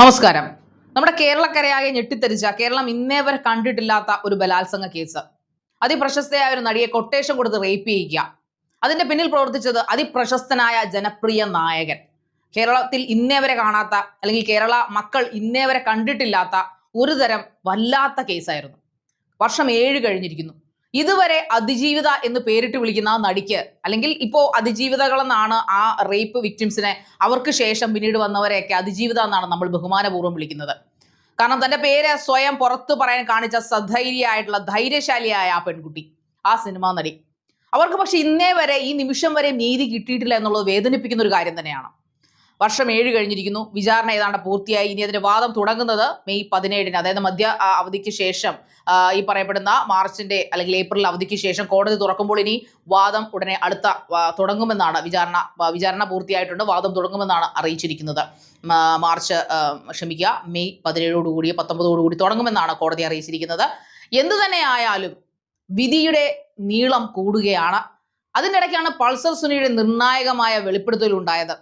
നമസ്കാരം. നമ്മുടെ കേരളക്കരയാകെ ഞെട്ടിത്തെരിച്ച കേരളം ഇന്നേ വരെ കണ്ടിട്ടില്ലാത്ത ഒരു ബലാത്സംഗ കേസ്. അതിപ്രശസ്തയായ ഒരു നടിയെ കൊട്ടേഷൻ കൊടുത്ത് റേപ്പ് ചെയ്യിക്കുക അതിന്റെ പിന്നിൽ പ്രവർത്തിച്ചത് അതിപ്രശസ്തനായ ജനപ്രിയ നായകൻ. കേരളത്തിൽ ഇന്നേ വരെ കാണാത്ത അല്ലെങ്കിൽ കേരള മക്കൾ ഇന്നേ വരെ കണ്ടിട്ടില്ലാത്ത ഒരു തരം വല്ലാത്ത കേസായിരുന്നു. വർഷം ഏഴ് കഴിഞ്ഞിരിക്കുന്നു. ഇതുവരെ അതിജീവിത എന്ന് പേരിട്ട് വിളിക്കുന്ന നടിക്ക് അല്ലെങ്കിൽ ഇപ്പോ അതിജീവിതകളെന്നാണ് ആ റേപ്പ് വിക്ടിംസിനെ അവർക്ക് ശേഷം പിന്നീട് വന്നവരെയൊക്കെ അതിജീവിത എന്നാണ് നമ്മൾ ബഹുമാനപൂർവം വിളിക്കുന്നത്. കാരണം തന്റെ പേര് സ്വയം പുറത്തു പറയാൻ കാണിച്ച സധൈര്യമായിട്ടുള്ള ധൈര്യശാലിയായ ആ പെൺകുട്ടി ആ സിനിമാ നടി. അവർക്ക് പക്ഷെ ഇന്നേ വരെ ഈ നിമിഷം വരെ നീതി കിട്ടിയിട്ടില്ല എന്നുള്ളത് വേദനിപ്പിക്കുന്ന ഒരു കാര്യം തന്നെയാണ്. വർഷം ഏഴ് കഴിഞ്ഞിരിക്കുന്നു. വിചാരണ ഏതാണ്ട് പൂർത്തിയായി. ഇനി അതിന്റെ വാദം തുടങ്ങുന്നത് മെയ് പതിനേഴിന് അതായത് മധ്യ അവധിക്ക് ശേഷം ഈ പറയപ്പെടുന്ന മാർച്ചിന്റെ അല്ലെങ്കിൽ ഏപ്രിൽ അവധിക്ക് ശേഷം കോടതി തുറക്കുമ്പോൾ ഇനി വാദം ഉടനെ അടുത്ത തുടങ്ങുമെന്നാണ് വിചാരണ വിചാരണ പൂർത്തിയായിട്ടുണ്ട്. വാദം തുടങ്ങുമെന്നാണ് അറിയിച്ചിരിക്കുന്നത്. മാർച്ച് ക്ഷമിക്കുക മെയ് പതിനേഴോടുകൂടി പത്തൊമ്പതോടുകൂടി തുടങ്ങുമെന്നാണ് കോടതി അറിയിച്ചിരിക്കുന്നത്. എന്തു തന്നെ ആയാലും വിധിയുടെ നീളം കൂടുകയാണ്. അതിനിടയ്ക്കാണ് പൾസർ സുനിയുടെ നിർണായകമായ വെളിപ്പെടുത്തൽ ഉണ്ടായത്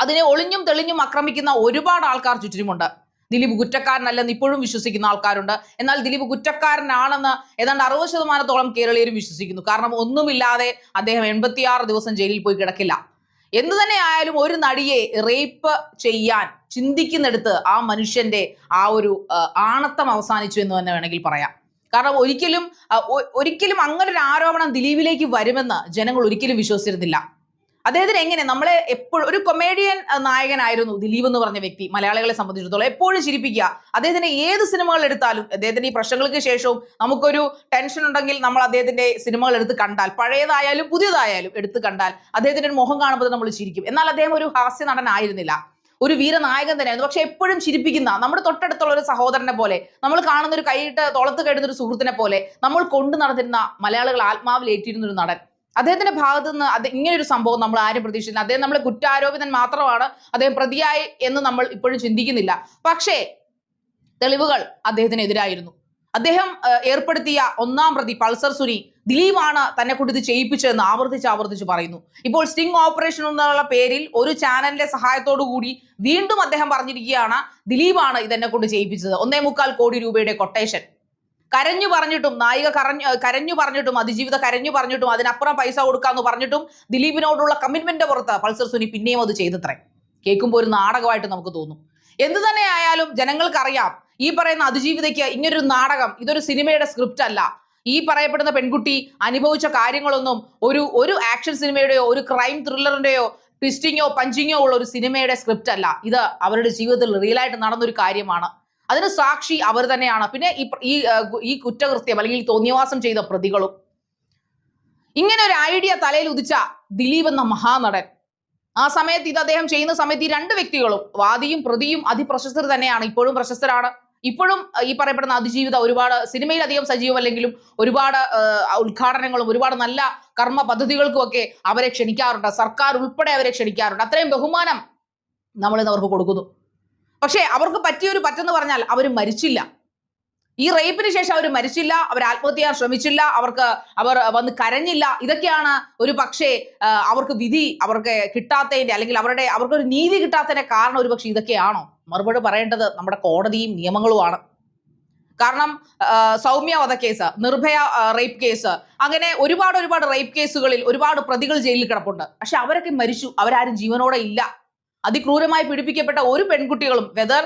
അതിനെ ഒളിഞ്ഞും തെളിഞ്ഞും ആക്രമിക്കുന്ന ഒരുപാട് ആൾക്കാർ ചുറ്റിനുമുണ്ട്. ദിലീപ് കുറ്റക്കാരനല്ലെന്ന് ഇപ്പോഴും വിശ്വസിക്കുന്ന ആൾക്കാരുണ്ട്. എന്നാൽ ദിലീപ് കുറ്റക്കാരനാണെന്ന് ഏതാണ്ട് അറുപത് ശതമാനത്തോളം കേരളീയരും വിശ്വസിക്കുന്നു. കാരണം ഒന്നുമില്ലാതെ അദ്ദേഹം എൺപത്തിയാറ് ദിവസം ജയിലിൽ പോയി കിടക്കില്ല. എന്തു തന്നെ ആയാലും ഒരു നടിയെ റേപ്പ് ചെയ്യാൻ ചിന്തിക്കുന്നിടത്ത് ആ മനുഷ്യന്റെ ആ ഒരു ആണത്തം അവസാനിച്ചു എന്ന് തന്നെ വേണമെങ്കിൽ പറയാം. കാരണം ഒരിക്കലും ഒരിക്കലും അങ്ങനെ ഒരു ആരോപണം ദിലീപിലേക്ക് വരുമെന്ന് ജനങ്ങൾ ഒരിക്കലും വിശ്വസിച്ചിരുന്നില്ല. അദ്ദേഹത്തിന് എങ്ങനെ? നമ്മളെ എപ്പോഴും ഒരു കൊമേഡിയൻ നായകനായിരുന്നു ദിലീപ് എന്ന് പറഞ്ഞ വ്യക്തി മലയാളികളെ സംബന്ധിച്ചിടത്തോളം എപ്പോഴും ചിരിപ്പിക്കുക. അദ്ദേഹത്തിന്റെ ഏത് സിനിമകൾ എടുത്താലും അദ്ദേഹത്തിന്റെ ഈ പ്രശ്നങ്ങൾക്ക് ശേഷവും നമുക്കൊരു ടെൻഷൻ ഉണ്ടെങ്കിൽ നമ്മൾ അദ്ദേഹത്തിന്റെ സിനിമകൾ എടുത്ത് കണ്ടാൽ പഴയതായാലും പുതിയതായാലും എടുത്ത് കണ്ടാൽ അദ്ദേഹത്തിന്റെ മുഖം കാണുമ്പോൾ നമ്മൾ ചിരിക്കും. എന്നാൽ അദ്ദേഹം ഒരു ഹാസ്യ നടനായിരുന്നില്ല. ഒരു വീരനായകൻ തന്നെയായിരുന്നു. പക്ഷെ എപ്പോഴും ചിരിപ്പിക്കുന്ന നമ്മുടെ തൊട്ടടുത്തുള്ള ഒരു സഹോദരനെ പോലെ നമ്മൾ കാണുന്ന ഒരു കൈയിട്ട് തോളത്ത് കഴിയുന്ന ഒരു സുഹൃത്തിനെ പോലെ നമ്മൾ കൊണ്ടു നടന്നിരുന്ന മലയാളികൾ ആത്മാവിൽ ഏറ്റിരുന്ന ഒരു നടൻ. അദ്ദേഹത്തിന്റെ ഭാഗത്ത് നിന്ന് അത് ഇങ്ങനെ ഒരു സംഭവം നമ്മൾ ആരും പ്രതീക്ഷിച്ചില്ല. അദ്ദേഹം നമ്മളെ കുറ്റാരോപിതൻ മാത്രമാണ്. അദ്ദേഹം പ്രതിയായി എന്ന് നമ്മൾ ഇപ്പോഴും ചിന്തിക്കുന്നില്ല. പക്ഷേ തെളിവുകൾ അദ്ദേഹത്തിനെതിരായിരുന്നു. അദ്ദേഹം ഏർപ്പെടുത്തിയ ഒന്നാം പ്രതി പൾസർ സുനി ദിലീപാണ് തന്നെ കൊണ്ട് ഇത് ചെയ്യിപ്പിച്ചതെന്ന് ആവർത്തിച്ച് ആവർത്തിച്ച് പറയുന്നു. ഇപ്പോൾ സ്റ്റിംഗ് ഓപ്പറേഷൻ എന്നുള്ള പേരിൽ ഒരു ചാനലിന്റെ സഹായത്തോടു കൂടി വീണ്ടും അദ്ദേഹം പറഞ്ഞിരിക്കുകയാണ് ദിലീപാണ് ഇതെന്നെ കൊണ്ട് ചെയ്യിപ്പിച്ചത്. ഒന്നേ മുക്കാൽ കോടി രൂപയുടെ കൊട്ടേഷൻ. കരഞ്ഞു പറഞ്ഞിട്ടും നായിക കരഞ്ഞു കരഞ്ഞു പറഞ്ഞിട്ടും അതിജീവിത കരഞ്ഞു പറഞ്ഞിട്ടും അതിനപ്പുറം പൈസ കൊടുക്കാന്ന് പറഞ്ഞിട്ടും ദിലീപിനോടുള്ള കമ്മിറ്റ്മെന്റ് പുറത്ത് പൾസർ സുനി പിന്നെയും അത് ചെയ്തത്രേ. കേൾക്കുമ്പോൾ ഒരു നാടകമായിട്ട് നമുക്ക് തോന്നും. എന്ത് തന്നെ ആയാലും ജനങ്ങൾക്കറിയാം ഈ പറയുന്ന അതിജീവിതയ്ക്ക് ഇങ്ങനൊരു നാടകം ഇതൊരു സിനിമയുടെ സ്ക്രിപ്റ്റ് അല്ല. ഈ പറയപ്പെടുന്ന പെൺകുട്ടി അനുഭവിച്ച കാര്യങ്ങളൊന്നും ഒരു ഒരു ആക്ഷൻ സിനിമയുടെയോ ഒരു ക്രൈം ത്രില്ലറിന്റെയോ ട്വിസ്റ്റിങ്ങോ പഞ്ചിങ്ങോ ഉള്ള ഒരു സിനിമയുടെ സ്ക്രിപ്റ്റ് അല്ല. ഇത് അവരുടെ ജീവിതത്തിൽ റിയൽ ആയിട്ട് നടന്നൊരു കാര്യമാണ്. അതിന് സാക്ഷി അവർ തന്നെയാണ്. പിന്നെ ഈ ഈ കുറ്റകൃത്യം അല്ലെങ്കിൽ തോന്നിയവാസം ചെയ്ത പ്രതികളും. ഇങ്ങനെ ഒരു ഐഡിയ തലയിൽ ഉദിച്ച ദിലീപ് എന്ന മഹാനടൻ. ആ സമയത്ത് ഇത് അദ്ദേഹം ചെയ്യുന്ന സമയത്ത് ഈ രണ്ട് വ്യക്തികളും വാദിയും പ്രതിയും അതിപ്രശസ്തർ തന്നെയാണ്. ഇപ്പോഴും പ്രശസ്തരാണ്. ഇപ്പോഴും ഈ പറയപ്പെടുന്ന അതിജീവിതം ഒരുപാട് സിനിമയിൽ അധികം സജീവമല്ലെങ്കിലും ഒരുപാട് ഉദ്ഘാടനങ്ങളും ഒരുപാട് നല്ല കർമ്മ പദ്ധതികൾക്കുമൊക്കെ അവരെ ക്ഷണിക്കാറുണ്ട്. സർക്കാർ ഉൾപ്പെടെ അവരെ ക്ഷണിക്കാറുണ്ട്. അത്രയും ബഹുമാനം നമ്മൾ ഇന്ന് അവർക്ക് കൊടുക്കുന്നു. പക്ഷേ അവർക്ക് പറ്റിയൊരു പറ്റെന്ന് പറഞ്ഞാൽ അവർ മരിച്ചില്ല. ഈ റേപ്പിന് ശേഷം അവർ മരിച്ചില്ല അവർ ആത്മഹത്യ ചെയ്യാൻ ശ്രമിച്ചില്ല അവർക്ക് അവർ വന്ന് കരഞ്ഞില്ല. ഇതൊക്കെയാണ് ഒരു പക്ഷേ അവർക്ക് വിധി അവർക്ക് കിട്ടാത്തതിന്റെ അല്ലെങ്കിൽ അവരുടെ അവർക്കൊരു നീതി കിട്ടാത്തതിന്റെ കാരണം ഒരു പക്ഷേ ഇതൊക്കെയാണോ? മറുപടി പറയേണ്ടത് നമ്മുടെ കോടതിയും നിയമങ്ങളുമാണ്. കാരണം സൗമ്യ വധക്കേസ് നിർഭയ റേപ്പ് കേസ് അങ്ങനെ ഒരുപാട് ഒരുപാട് റേപ്പ് കേസുകളിൽ ഒരുപാട് പ്രതികൾ ജയിലിൽ കിടപ്പുണ്ട്. പക്ഷെ അവരൊക്കെ മരിച്ചു. അവരാരും ജീവനോടെ ഇല്ല. അതിക്രൂരമായി പീഡിപ്പിക്കപ്പെട്ട ഒരു പെൺകുട്ടികളും വെതർ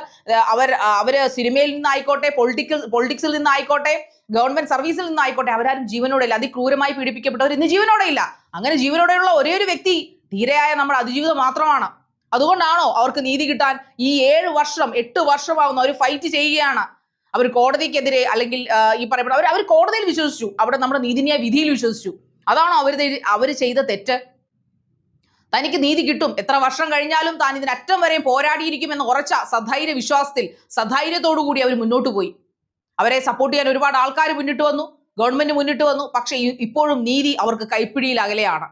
അവർ അവർ സിനിമയിൽ നിന്നായിക്കോട്ടെ പൊളിറ്റിക്കൽ പൊളിറ്റിക്സിൽ നിന്നായിക്കോട്ടെ ഗവൺമെന്റ് സർവീസിൽ നിന്നായിക്കോട്ടെ അവരാരും ജീവനോടെ ഇല്ല. അതിക്രൂരമായി പീഡിപ്പിക്കപ്പെട്ടവർ ഇന്ന് ജീവനോടെ ഇല്ല. അങ്ങനെ ജീവനോടെയുള്ള ഒരേ ഒരു വ്യക്തി ധീരയായ നമ്മുടെ അതിജീവിതം മാത്രമാണ്. അതുകൊണ്ടാണോ അവർക്ക് നീതി കിട്ടാൻ ഈ ഏഴ് വർഷം എട്ട് വർഷമാവുന്ന അവർ ഫൈറ്റ് ചെയ്യുകയാണ്? അവർ കോടതിക്കെതിരെ അല്ലെങ്കിൽ ഈ പറയപ്പെട്ട അവർ അവർ കോടതിയിൽ വിശ്വസിച്ചു. അവിടെ നമ്മുടെ നീതിന്യായ വിധിയിൽ വിശ്വസിച്ചു. അതാണോ അവർ അവർ ചെയ്ത തെറ്റ്? തനിക്ക് നീതി കിട്ടും. എത്ര വർഷം കഴിഞ്ഞാലും താൻ ഇതിന് അറ്റം വരെയും പോരാടിയിരിക്കുമെന്ന് ഉറച്ച സധൈര്യ വിശ്വാസത്തിൽ സധൈര്യത്തോടു കൂടി അവർ മുന്നോട്ട് പോയി. അവരെ സപ്പോർട്ട് ചെയ്യാൻ ഒരുപാട് ആൾക്കാർ മുന്നിട്ട് വന്നു. ഗവൺമെന്റ് മുന്നിട്ട് വന്നു. പക്ഷേ ഇപ്പോഴും നീതി അവർക്ക് കൈപ്പിടിയിൽ അകലെയാണ്.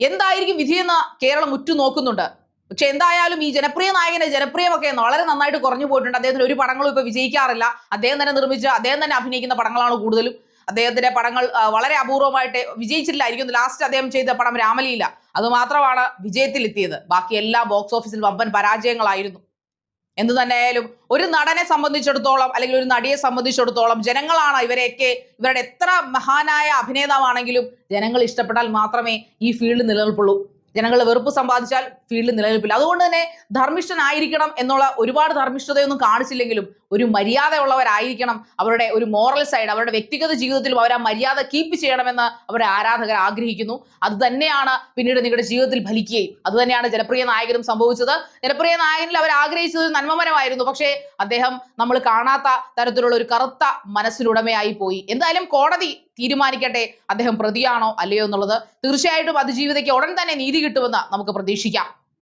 എന്തായിരിക്കും വിധിയെന്ന് കേരളം ഉറ്റുനോക്കുന്നുണ്ട് പക്ഷെ എന്തായാലും ഈ ജനപ്രിയ നായകന്റെ ജനപ്രിയമൊക്കെ വളരെ നന്നായിട്ട് കുറഞ്ഞു പോയിട്ടുണ്ട്. അദ്ദേഹത്തിന് ഒരു പടങ്ങളും ഇപ്പൊ വിജയിക്കാറില്ല. അദ്ദേഹം തന്നെ നിർമ്മിച്ച അദ്ദേഹം തന്നെ അഭിനയിക്കുന്ന പടങ്ങളാണ് കൂടുതലും. അദ്ദേഹത്തിന്റെ പടങ്ങൾ വളരെ അപൂർവമായിട്ട് വിജയിച്ചിട്ടില്ലായിരിക്കും. ലാസ്റ്റ് അദ്ദേഹം ചെയ്ത പടം രാമലീല. അതുമാത്രമാണ് വിജയത്തിലെത്തിയത്. ബാക്കി എല്ലാ ബോക്സ് ഓഫീസിൽ വമ്പൻ പരാജയങ്ങളായിരുന്നു. എന്തു തന്നെയായാലും ഒരു നടനെ സംബന്ധിച്ചിടത്തോളം അല്ലെങ്കിൽ ഒരു നടിയെ സംബന്ധിച്ചിടത്തോളം ജനങ്ങളാണ് ഇവരെയൊക്കെ ഇവരുടെ എത്ര മഹാനായ അഭിനേതാവാണെങ്കിലും ജനങ്ങൾ ഇഷ്ടപ്പെട്ടാൽ മാത്രമേ ഈ ഫീൽഡ് നിലനിൽപ്പുള്ളൂ. ജനങ്ങൾ വെറുപ്പ് സമ്പാദിച്ചാൽ ഫീൽഡിൽ നിലനിൽപ്പില്ല. അതുകൊണ്ട് തന്നെ ധർമ്മിഷ്ഠനായിരിക്കണം എന്നുള്ള ഒരുപാട് ധർമ്മിഷ്ഠതയൊന്നും കാണിച്ചില്ലെങ്കിലും ഒരു മര്യാദയുള്ളവരായിരിക്കണം അവരുടെ ഒരു മോറൽ സൈഡ് അവരുടെ വ്യക്തിഗത ജീവിതത്തിലും അവർ ആ മര്യാദ കീപ്പ് ചെയ്യണമെന്ന് അവരുടെ ആരാധകർ ആഗ്രഹിക്കുന്നു. അത് തന്നെയാണ് പിന്നീട് നിങ്ങളുടെ ജീവിതത്തിൽ ഫലിക്കുകയും. അതുതന്നെയാണ് ജനപ്രിയ നായകനും സംഭവിച്ചത്. ജനപ്രിയ നായകനിൽ അവർ ആഗ്രഹിച്ചത് ഒരു നന്മമരമായിരുന്നു. പക്ഷേ അദ്ദേഹം നമ്മൾ കാണാത്ത തരത്തിലുള്ള ഒരു കറുത്ത മനസ്സിനുടമയായി പോയി. എന്തായാലും കോടതി തീരുമാനിക്കട്ടെ? അദ്ദേഹം പ്രതിയാണോ അല്ലയോ എന്നുള്ളത് തീർച്ചയായിട്ടും അതിജീവിതയ്ക്ക് ഉടൻ തന്നെ നീതി കിട്ടുമെന്ന് നമുക്ക് പ്രതീക്ഷിക്കാം.